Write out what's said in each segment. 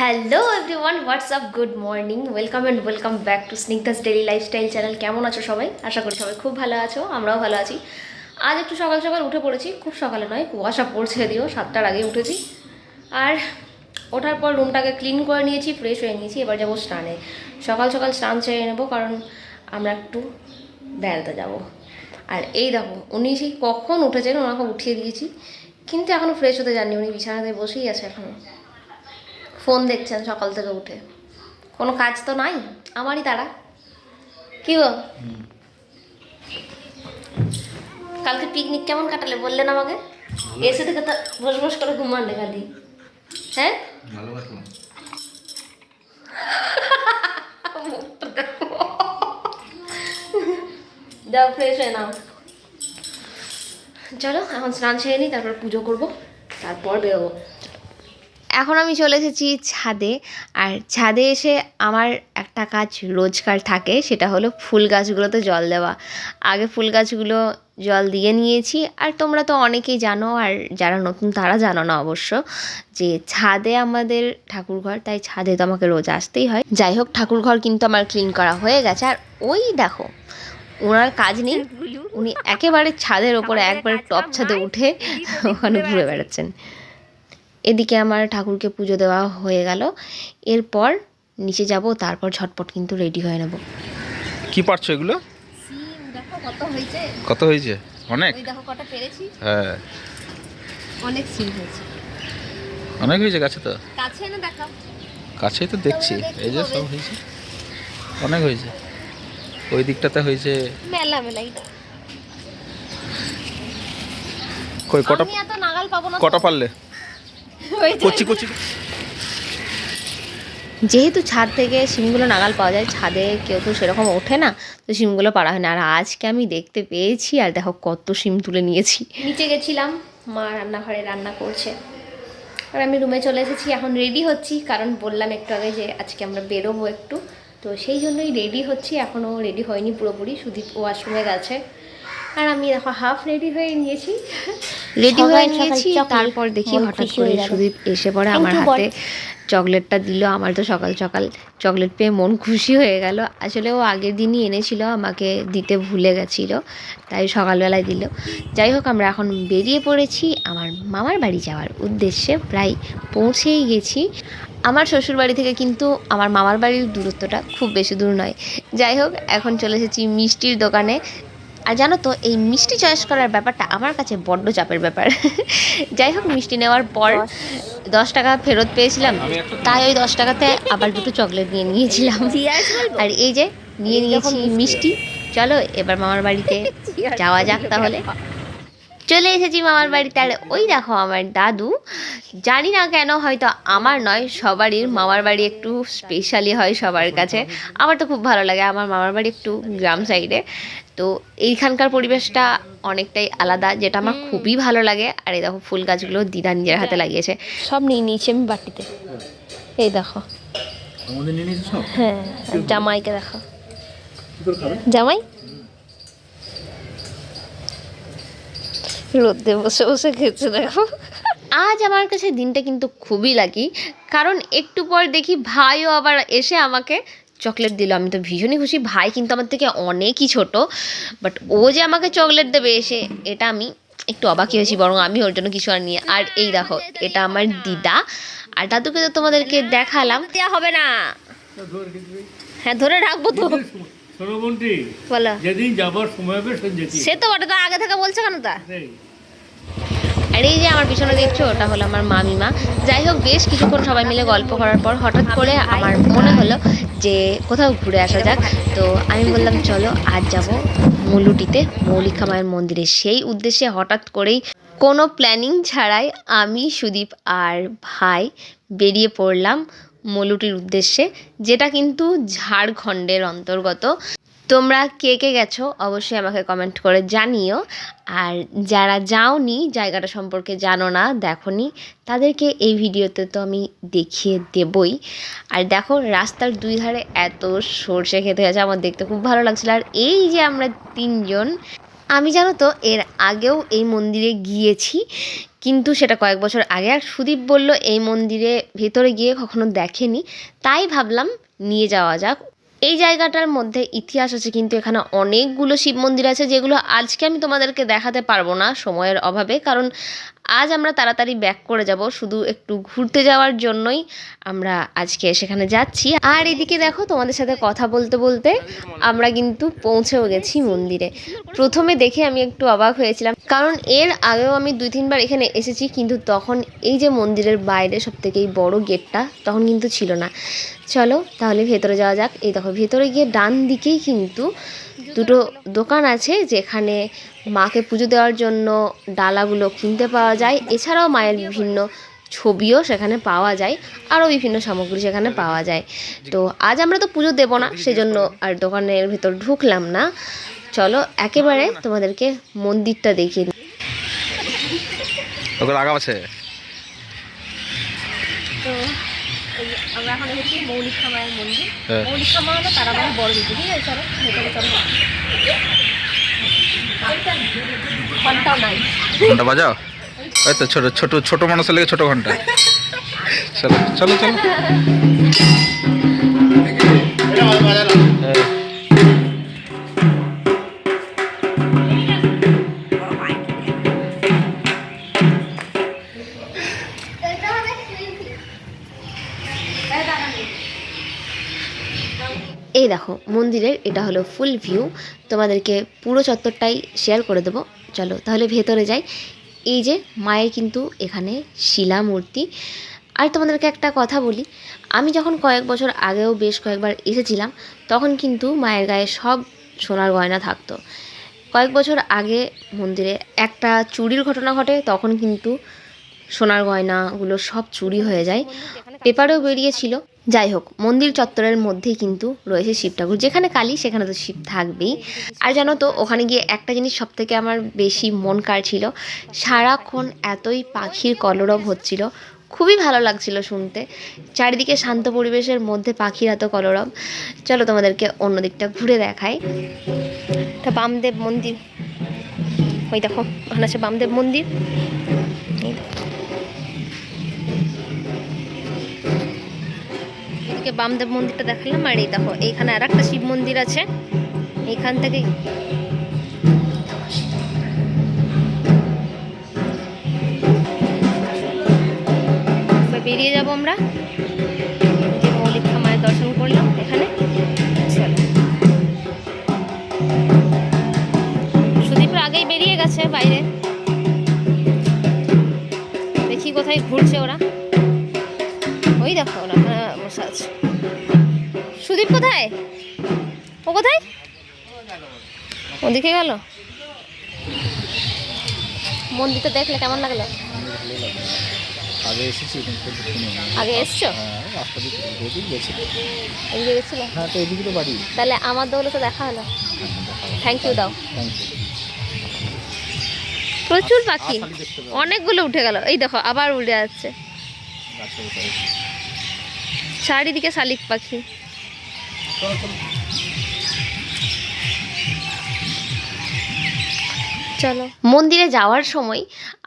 Hello everyone WhatsApp good morning welcome and welcome back to Snigdha's daily lifestyle channel কেমন আছো সবাই? আশা করি সবাই খুব ভালো আছো, আমরাও ভালো আছি। আজ একটু সকাল সকাল উঠে পড়েছি, খুব সকালে নয়, কুয়াশা পড়ছে দিও সাতটার আগে উঠেছি। আর ওঠার পর রুমটাকে ক্লিন করে নিয়েছি ফ্রেশ হয়ে নিয়েছি, এবার যাব স্নানে। সকাল সকাল স্নান সেরে নেব, কারণ আমরা একটু বেড়াতে যাব। আর এই দেখো, উনি সেই কখন উঠেছেন, ওনাকে উঠিয়ে দিয়েছি। কিন্তু এখনও ফ্রেশ হতে যাননি, উনি বিছানাতে বসেই আছে এখনও ফোন দেখছেন সকাল থেকে উঠে। কোনো কাজ তো নাই? আমারই তারা। কি গো? কালকে পিকনিক কেমন কাটালে বললেন আমাকে? এসে থেকে তো বস বস করে ঘুমানলে খালি। হ্যাঁ। যাও ফ্রেশ হয়ে নাও। চলো এখন স্নান সেরে নিই তারপর পুজো করব। তারপর বেরোবো। এখন আমি চলে এসেছি ছাদে, আর ছাদে এসে আমার একটা কাজ রোজকার থাকে, সেটা হলো ফুল গাছগুলোতে জল দেওয়া। আগে ফুল গাছগুলো জল দিয়ে নিয়েছি, আর তোমরা তো অনেকেই জানো, আর যারা নতুন তারা জানো না অবশ্য, যে ছাদে আমাদের ঠাকুরঘর তাই ছাদে তো আমাকে রোজ আসতেই হয়। যাই হোক ঠাকুরঘর কিন্তু আমার ক্লিন করা হয়ে গেছে, আর ওই দেখো, ওনার কাজ নেই, উনি একেবারে ছাদের ওপরে একবারে টপ ছাদে উঠে ওখানে ঘুরে বেড়াচ্ছেন। এদিকে আমার ঠাকুরকে পুজো দেওয়া হয়ে গেল। এরপর নিচে যাব তারপর ঝটপট কিন্তু রেডি হয়ে নেব। কি পারছ এগুলো? কত হয়েছে। কত হয়েছে? অনেক? দেখো কটা পেরেছি। হ্যাঁ। অনেক সিম হয়েছে। অনেক হয়েছে গাছে তো? কাছে এনে দেখাও। কাছেই তো দেখছি। এই যে সব হয়েছে। অনেক হয়েছে। ওই দিকটাতে হয়েছে। মেলা মেলাই। কই কটা আমি এত নাগাল পাবো না তো। কটা পারলে? কচি কচি। যেহেতু ছাদ থেকে শিমগুলো নাগাল পাওয়া যায় ছাদে কেউ তো সেরকম ওঠে না তো শিমগুলো পাড়া হয় না। আর আজকে আমি দেখতে পেয়েছি আর দেখো কত শিম তুলে নিয়েছি। নিচে গেছিলাম মা রান্নাঘরে রান্না করছে। আর আমি রুমে চলে এসেছি এখন রেডি হচ্ছি কারণ বললাম একটু আগে যে আজকে আমরা বেরোবো একটু। তো সেই জন্যই রেডি হচ্ছি এখনও রেডি হয়নি পুরোপুরি সুদীপ ওয়াশরুমে গেছে। আর আমি দেখো হাফ রেডি হয়ে নিয়েছি। রেডি হয়ে নিয়েছি তারপর দেখি হঠাৎ করে সুদীপ এসে পড়ে আমার হাতে চকলেটটা দিল আমার তো সকাল সকাল চকলেট পেয়ে মন খুশি হয়ে গেল। আসলে ও আগের দিনই এনেছিল আমাকে দিতে ভুলে গেছিল তাই সকালবেলায় দিল। যাই হোক আমরা এখন বেরিয়ে পড়েছি আমার মামার বাড়ি যাওয়ার উদ্দেশ্যে প্রায় পৌঁছেই গেছি। আমার শ্বশুর বাড়ি থেকে কিন্তু আমার মামার বাড়ির দূরত্বটা খুব বেশি দূর নয়। যাই হোক এখন চলে এসেছি মিষ্টির দোকানে। আর জানো তো এই মিষ্টি চয়েস করার ব্যাপারটা আমার কাছে বড্ড চাপের ব্যাপার। যাই হোক মিষ্টি নেওয়ার পর দশ। টাকা ফেরত পেয়েছিলাম। তাই ওই দশ টাকাতে আবার দুটো চকলেট নিয়ে নিয়েছিলাম। আর এই যে নিয়ে নিয়েছি মিষ্টি চলো এবার মামার বাড়িতে যাওয়া যাক তাহলে। চলে এসেছি মামার বাড়িতে। আর ওই দেখো আমার দাদু জানি না কেন হয়তো আমার নয় সবারই মামার বাড়ি একটু স্পেশালি হয় সবার কাছে। আমার তো খুব ভালো লাগে আমার মামার বাড়ি একটু গ্রাম সাইডে তো এইখানকার পরিবেশটা অনেকটাই আলাদা যেটা আমার খুবই ভালো লাগে। আর এই দেখো ফুল গাছগুলো দিদা নিজের হাতে লাগিয়েছে। সব নিয়ে নিয়েছি আমি বাটিতে। এই দেখো। হ্যাঁ জামাইকে দেখো। জামাই? রোদে বসে বসে খেতে দেখো। আজ আমার কাছে দিনটা কিন্তু খুবই লাগি কারণ একটু পর দেখি ভাইও আবার এসে আমাকে চকলেট দিল। আমি তো ভীষণই খুশি। ভাই কিন্তু আমার থেকে অনেকই ছোট বাট ও যে আমাকে চকলেট দেবে এসে এটা আমি একটু অবাকই হয়েছি বরং আমি ওর জন্য কিছু আর নিয়ে আর এই দেখো এটা আমার দিদা। আর দাদুকে তো তোমাদেরকে দেখালাম। দেওয়া হবে না। হ্যাঁ ধরে রাখব তো। ষোলবন্টি বলো। যেদিন যাবার সময় হবে সে সে তো ওটা তো আগে থেকে বলছে কেন তা? আর এই যে আমার পিছনে দেখছ, ওটা হলো আমার মামিমা। যাই হোক, বেশ কিছুক্ষণ সবাই মিলে গল্প করার পর হঠাৎ করে আমার মনে হলো যে কোথাও ঘুরে আসা যাক। তো আমি বললাম, চলো, আজ যাব মুলুটিতে, মৌলিকা মায়ের মন্দিরে সেই উদ্দেশ্যে হঠাৎ করেই কোনো প্ল্যানিং ছাড়াই আমি, সুদীপ আর ভাই বেরিয়ে পড়লাম মলুটির উদ্দেশ্যে, যেটা কিন্তু ঝাড়খণ্ডের অন্তর্গত। তোমরা কে কে গেছো, অবশ্যই আমাকে কমেন্ট করে জানিও। আর যারা যাওনি, জায়গাটা সম্পর্কে জানো না, দেখোনি, তাদেরকে এই ভিডিওতে তো আমি দেখিয়ে দেবই। আর দেখো, রাস্তার দুই ধারে এত সর্ষে খেতে গেছে আমার দেখতে খুব ভালো লাগছিল। আর এই যে আমরা তিনজন, আমি জানো তো, এর আগেও এই মন্দিরে গিয়েছি, কিন্তু সেটা কয়েক বছর আগে। আর সুদীপ বলল, এই মন্দিরে ভেতরে গিয়ে কখনো দেখেনি, তাই ভাবলাম নিয়ে যাওয়া যাক। এই জায়গাটার মধ্যে ইতিহাস আছে, কিন্তু এখানে অনেকগুলো শিব মন্দির আছে যেগুলো আজকে আমি তোমাদেরকে দেখাতে পারব না সময়ের অভাবে। কারণ আজ আমরা তাড়াতাড়ি ব্যাক করে যাব, শুধু একটু ঘুরতে যাওয়ার জন্যই আমরা আজকে সেখানে যাচ্ছি। আর এদিকে দেখো, তোমাদের সাথে কথা বলতে বলতে আমরা কিন্তু পৌঁছেও গেছি মন্দিরে। প্রথমে দেখে আমি একটু অবাক হয়েছিলাম, কারণ এর আগেও আমি দুই তিনবার এখানে এসেছি, কিন্তু তখন এই যে মন্দিরের বাইরে সব থেকে এই বড় গেটটা তখন কিন্তু ছিল না। চলো তাহলে ভেতরে যাওয়া যাক। এই দেখো, ভেতরে গিয়ে ডান দিকেই কিন্তু দুটো দোকান আছে যেখানে মাকে পুজো দেওয়ার জন্য ডালাগুলো কিনতে পাওয়া যায়। এছাড়াও মায়ের বিভিন্ন ছবিও সেখানে পাওয়া যায় আরও বিভিন্ন সামগ্রী সেখানে পাওয়া যায়। তো আজ আমরা তো পুজো দেবো না সেজন্য আর দোকানের ভেতর ঢুকলাম না। চলো একেবারে তোমাদেরকে মন্দিরটা দেখিয়ে দিই। আছে। তো আমরা এখন মৌলিক মায়ের মন্দির। হ্যাঁ। মৌলিক মা হলো তারা মানে বড় দিদি ঠিক আছে চলো ভেতরে চলো। নাই। ঘণ্টা বাজাও? ওই তো ছোট ছোট ছোট মানুষের লেগে ছোট ঘণ্টা। চলো চলো চলো। এই দেখো, মন্দিরের এটা হলো ফুল ভিউ তোমাদেরকে পুরো চত্বরটাই শেয়ার করে দেবো। চলো, তাহলে ভেতরে যাই। এই যে, মায়ের কিন্তু এখানে শিলা মূর্তি আর তোমাদেরকে একটা কথা বলি, আমি যখন কয়েক বছর আগেও বেশ কয়েকবার এসেছিলাম, তখন কিন্তু মায়ের গায়ে সব সোনার গয়না থাকতো। কয়েক বছর আগে মন্দিরে একটা চুরির ঘটনা ঘটে, তখন কিন্তু সোনার গয়নাগুলো সব চুরি হয়ে যায়। পেপারেও বেরিয়েছিল। যাই হোক, মন্দির চত্বরের মধ্যেই কিন্তু রয়েছে শিব ঠাকুর যেখানে কালী, সেখানে তো শিব থাকবেই। আর জানো তো, ওখানে গিয়ে একটা জিনিস সব থেকে আমার বেশি মন কাড়ছিল, সারাক্ষণ এতই পাখির কলরব হচ্ছিল। খুবই ভালো লাগছিল শুনতে। চারিদিকে শান্ত পরিবেশের মধ্যে পাখির এত কলরব। চলো তোমাদেরকে অন্য দিকটা ঘুরে দেখাই। এটা বামদেব মন্দির। ওই দেখো, ওখানে আছে বামদেব মন্দির। এই দেখো। এদিকে বামদেব মন্দিরটা দেখালাম, আর এই দেখো, এইখানে আর একটা শিব মন্দির আছে। এইখান থেকে বেরিয়ে যাব আমরা। যে মৌলিক মায়ের দর্শন করলাম এখানে। আগেই বেরিয়ে গেছে বাইরে। দেখি কোথায় ঘুরছে ওরা। ওই দেখো সুদীপ কোথায়? ও কোথায়? ওদিকে গেল? মন্দিরটা দেখলে কেমন লাগল? আগে এসেছি। আগে এসছো? হ্যাঁ এদিকে গেছিল? হ্যাঁ তো এদিকে তো বাড়ি। তাহলে আমার দৌলে তো দেখা হলো। থ্যাংক ইউ দাও। প্রচুর পাখি। অনেকগুলো উঠে গেল। এই দেখো আবার উড়ে যাচ্ছে। চারিদিকে শালিক পাখি। চলো। মন্দিরে যাওয়ার সময়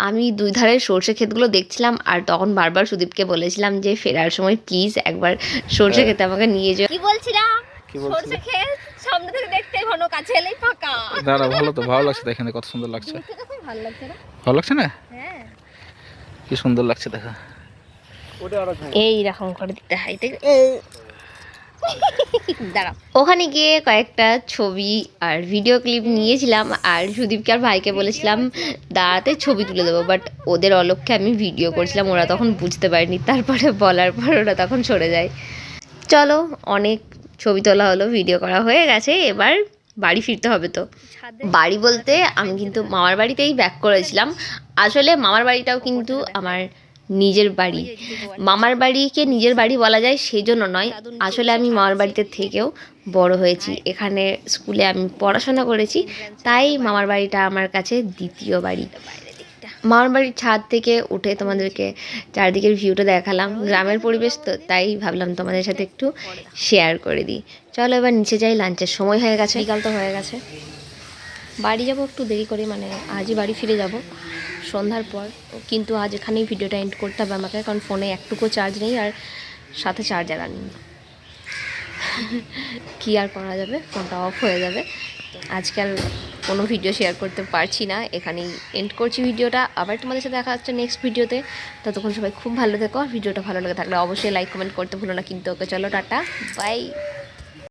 আমি দুই ধারের সর্ষে ক্ষেতগুলো দেখছিলাম আর তখন বারবার সুদীপকে বলেছিলাম যে ফেরার সময় প্লিজ একবার সর্ষে খেতে আমাকে নিয়ে যাও। কি বলছিলাম? কি বলছিলে? ক্ষেত সামনে থেকে দেখতে ঘন কাছে এলেই ফাঁকা। না না ভালো তো ভালো লাগছে এখানে কত সুন্দর লাগছে। ভালো লাগছে না? ভালো লাগছে না? হ্যাঁ। কি সুন্দর লাগছে দেখা। এই রকম করে দিতে হয় দাঁড়াও। ওখানে গিয়ে কয়েকটা ছবি আর ভিডিও ক্লিপ নিয়েছিলাম আর সুদীপকে আর ভাইকে বলেছিলাম দাঁড়াতে ছবি তুলে দেবো। বাট ওদের অলক্ষ্যে আমি ভিডিও করছিলাম ওরা তখন বুঝতে পারেনি। তারপরে বলার পর ওরা তখন সরে যায়। চলো অনেক ছবি তোলা হলো ভিডিও করা হয়ে গেছে এবার বাড়ি ফিরতে হবে তো। বাড়ি বলতে আমি কিন্তু মামার বাড়িতেই ব্যাক করেছিলাম। আসলে মামার বাড়িটাও কিন্তু আমার নিজের বাড়ি। মামার বাড়িকে নিজের বাড়ি বলা যায় সেই জন্য নয়। আসলে আমি মামার বাড়িতে থেকেও বড় হয়েছি। এখানে স্কুলে আমি পড়াশোনা করেছি। তাই মামার বাড়িটা আমার কাছে দ্বিতীয় বাড়ি। মামার বাড়ির ছাদ থেকে উঠে তোমাদেরকে চারদিকের ভিউটা দেখালাম। গ্রামের পরিবেশ তো তাই ভাবলাম তোমাদের সাথে একটু শেয়ার করে দিই। চলো এবার নিচে যাই লাঞ্চের সময় হয়ে গেছে। বিকাল তো হয়ে গেছে। বাড়ি যাব একটু দেরি করে মানে আজই বাড়ি ফিরে যাব। সন্ধ্যার পর, কিন্তু আজ এখানেই ভিডিওটা এন্ড করতে হবে আমাকে, কারণ ফোনে একটুকু চার্জ নেই আর সাথে চার্জার আনি কী আর করা যাবে? ফোনটা অফ হয়ে যাবে। আজকাল কোনো ভিডিও শেয়ার করতে পারছি না। এখানেই এন্ড করছি ভিডিওটা। আবার তোমাদের সাথে দেখা হচ্ছে নেক্সট ভিডিওতে ততক্ষণ সবাই খুব ভালো থেকো। ভিডিওটা ভালো লাগে থাকলে অবশ্যই লাইক কমেন্ট করতে ভুলো না। কিন্তু ওকে চলো, টাটা। বাই